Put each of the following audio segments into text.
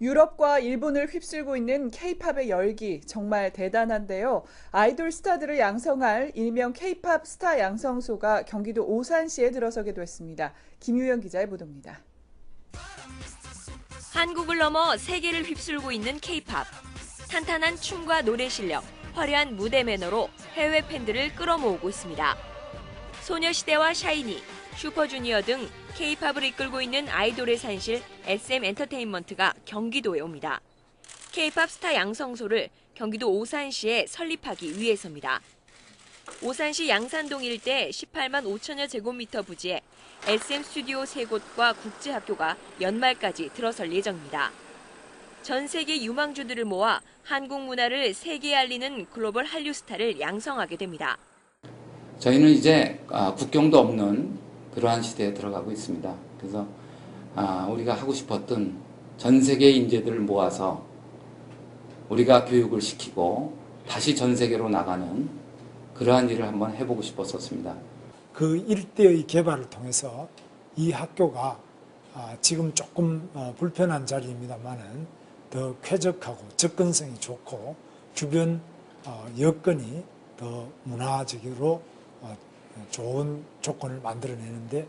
유럽과 일본을 휩쓸고 있는 K-팝의 열기 정말 대단한데요. 아이돌 스타들을 양성할 일명 K-팝 스타 양성소가 경기도 오산시에 들어서게 됐습니다. 김유영 기자의 보도입니다. 한국을 넘어 세계를 휩쓸고 있는 K-팝. 탄탄한 춤과 노래 실력, 화려한 무대 매너로 해외 팬들을 끌어모으고 있습니다. 소녀시대와 샤이니, 슈퍼주니어 등 K-팝을 이끌고 있는 아이돌의 산실 SM 엔터테인먼트가 경기도에 옵니다. K-팝 스타 양성소를 경기도 오산시에 설립하기 위해서입니다. 오산시 양산동 일대 18만 5천여 제곱미터 부지에 SM 스튜디오 3곳과 국제학교가 연말까지 들어설 예정입니다. 전 세계 유망주들을 모아 한국 문화를 세계에 알리는 글로벌 한류 스타를 양성하게 됩니다. 저희는 이제 아, 국경도 없는 그러한 시대에 들어가고 있습니다. 그래서 아, 우리가 하고 싶었던 전 세계 인재들을 모아서 우리가 교육을 시키고 다시 전 세계로 나가는 그러한 일을 한번 해보고 싶었었습니다. 그 일대의 개발을 통해서 이 학교가 아, 지금 조금 어, 불편한 자리입니다만은 더 쾌적하고 접근성이 좋고 주변 어, 여건이 더 문화적으로 어, 좋은 조건을 만들어내는데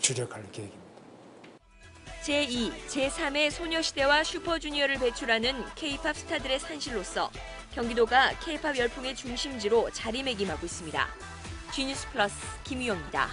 주력할 계획입니다. 제2, 제3의 소녀시대와 슈퍼주니어를 배출하는 K-팝 스타들의 산실로서 경기도가 K-팝 열풍의 중심지로 자리매김하고 있습니다. G뉴스 플러스 김유영입니다.